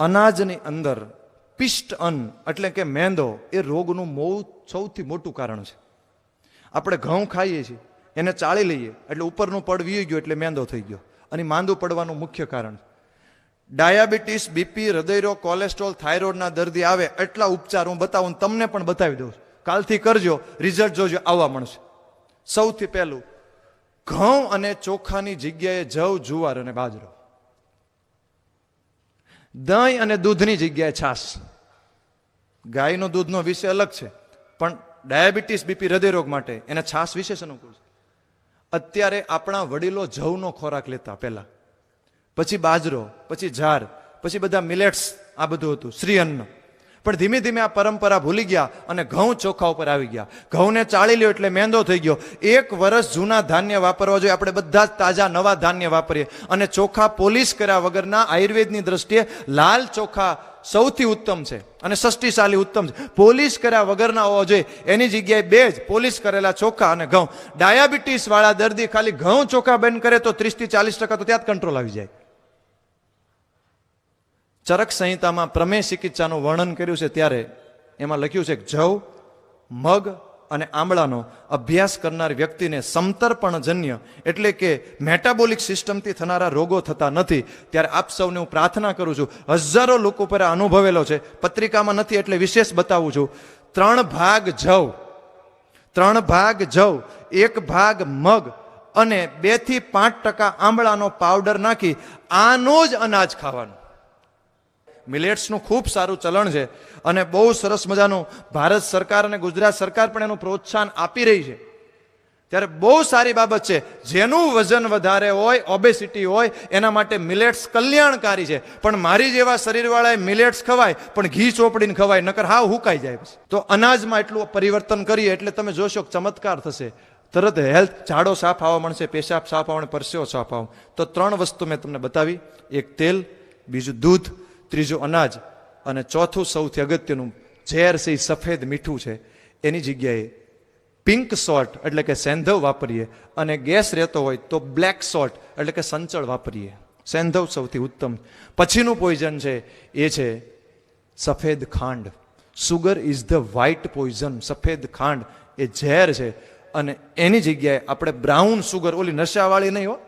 અનાજની અંદર પિષ્ટ અન્ન એટલે કે મેંદો એ રોગનું મો સૌથી મોટું કારણ છે. આપણે ઘઉં ખાઈએ છીએ, એને ચાળી લઈએ, એટલે ઉપરનું પડ વી ગયો એટલે મેંદો થઈ ગયો. અને માંદું પડવાનું મુખ્ય કારણ ડાયાબિટીસ, બીપી, હૃદયરોગ, કોલેસ્ટ્રોલ, થાઇરોઇડના દર્દી આવે એટલા ઉપચાર હું બતાવું તમને પણ બતાવી દઉં. કાલથી કરજો, રિઝલ્ટ જોજો, આવવા મળશે. સૌથી પહેલું, ઘઉં અને ચોખાની જગ્યાએ જવ, જુવાર અને બાજરો. દહીં અને દૂધની જગ્યાએ છાશ. ગાયનો દૂધનો વિષય અલગ છે, પણ ડાયાબિટીસ, બીપી હૃદયરોગ માટે એને છાશ વિશેષ અનુકૂળ છે? અત્યારે આપણા વડીલો જવનો ખોરાક લેતા પહેલા. પછી બાજરો, પછી ઝાર પછી બધા મિલેટ્સ, આ બધું હતું શ્રી અન્ન પણ ધીમે ધીમે આ પરંપરા ભૂલી ગયા અને ઘઉં ચોખા ઉપર આવી ગયા. ઘઉંને ચાળી લ્યો એટલે મેંદો થઈ ગયો. એક વર્ષ જૂના ધાન્ય વાપરવા જોઈએ. આપણે બધા જ તાજા નવા ધાન્ય વાપરીએ. અને ચોખા પોલિશ કર્યા વગરના આયુર્વેદની દ્રષ્ટિએ લાલ ચોખા સૌથી ઉત્તમ છે અને સષ્ટિશાલી ઉત્તમ છે. પોલિશ કર્યા વગરના હોવા જોઈએ. એની જગ્યાએ બે જ પોલિશ કરેલા ચોખા અને ઘઉં. ડાયાબિટીસ વાળા દર્દી ખાલી ઘઉં ચોખા બંધ કરે તો ત્રીસથી ચાલીસ ટકા તો ત્યાં જ કંટ્રોલ આવી જાય. ચરક સંહિતામાં પ્રમેય ચિકિત્સાનું વર્ણન કર્યું છે ત્યારે એમાં લખ્યું છે કે જવ, મગ અને આંબળાનો અભ્યાસ કરનાર વ્યક્તિને સમતર્પણજન્ય એટલે કે મેટાબોલિક સિસ્ટમથી થનારા રોગો થતા નથી. ત્યારે આપ સૌને હું પ્રાર્થના કરું છું, હજારો લોકો પર અનુભવેલો છે. પત્રિકામાં નથી એટલે વિશેષ બતાવું છું. ત્રણ ભાગ જવ, ત્રણ ભાગ જવ, એક ભાગ મગ અને બેથી પાંચ ટકા આંબળાનો પાવડર નાખી આનો જ અનાજ ખાવાનું. મિલેટ્સનું ખૂબ સારું ચલણ છે અને બહુ સરસ મજાનું ભારત સરકાર અને ગુજરાત સરકાર પણ એનું પ્રોત્સાહન આપી રહી છે. ત્યારે બહુ સારી બાબત છે, જેનું વજન વધારે હોય ઓબેસિટી હોય, એના માટે મિલેટ્સ કલ્યાણકારી છે. પણ મારી જેવા શરીરવાળાએ મિલેટ્સ ખવાય, પણ ઘી ચોપડીને ખવાય, નકર હાવ હુકાઈ જાય તો અનાજમાં એટલું પરિવર્તન કરીએ એટલે તમે જોશો ચમત્કાર થશે. તરત હેલ્થ ઝાડો સાફ આવવા મળશે, પેશાબ સાફ આવવા પરસેવો સાફ આવવા તો ત્રણ વસ્તુ મેં તમને બતાવી. એક તેલ, બીજું દૂધ ત્રીજું અનાજ અને ચોથું સૌથી અગત્યનું ઝેર છે, એ સફેદ મીઠું છે. એની જગ્યાએ પિંક સોલ્ટ એટલે કે સેંધવ વાપરીએ અને ગેસ રહેતો હોય તો બ્લેક સોલ્ટ એટલે કે સંચળ વાપરીએ. સેંધવ સૌથી ઉત્તમ. પછીનું પોઈઝન છે, એ છે સફેદ ખાંડ. Sugar is the white poison. સફેદ ખાંડ એ ઝેર છે અને એની જગ્યાએ આપણે બ્રાઉન સુગર. ઓલી નશાવાળી નહીં હો.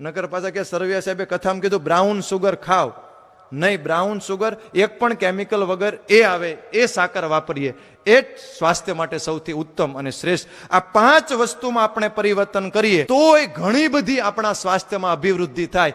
નગર પાછા કે સરવિયા સાહેબે કથામાં કીધું બ્રાઉન સુગર ખાવ નહીં બ્રાઉન સુગર એક પણ કેમિકલ વગર એ આવે, એ સાકર વાપરીએ. એ જ સ્વાસ્થ્ય માટે સૌથી ઉત્તમ અને શ્રેષ્ઠ. આ પાંચ વસ્તુમાં આપણે પરિવર્તન કરીએ, તોય ઘણી બધી આપણા સ્વાસ્થ્યમાં અભિવૃદ્ધિ થાય.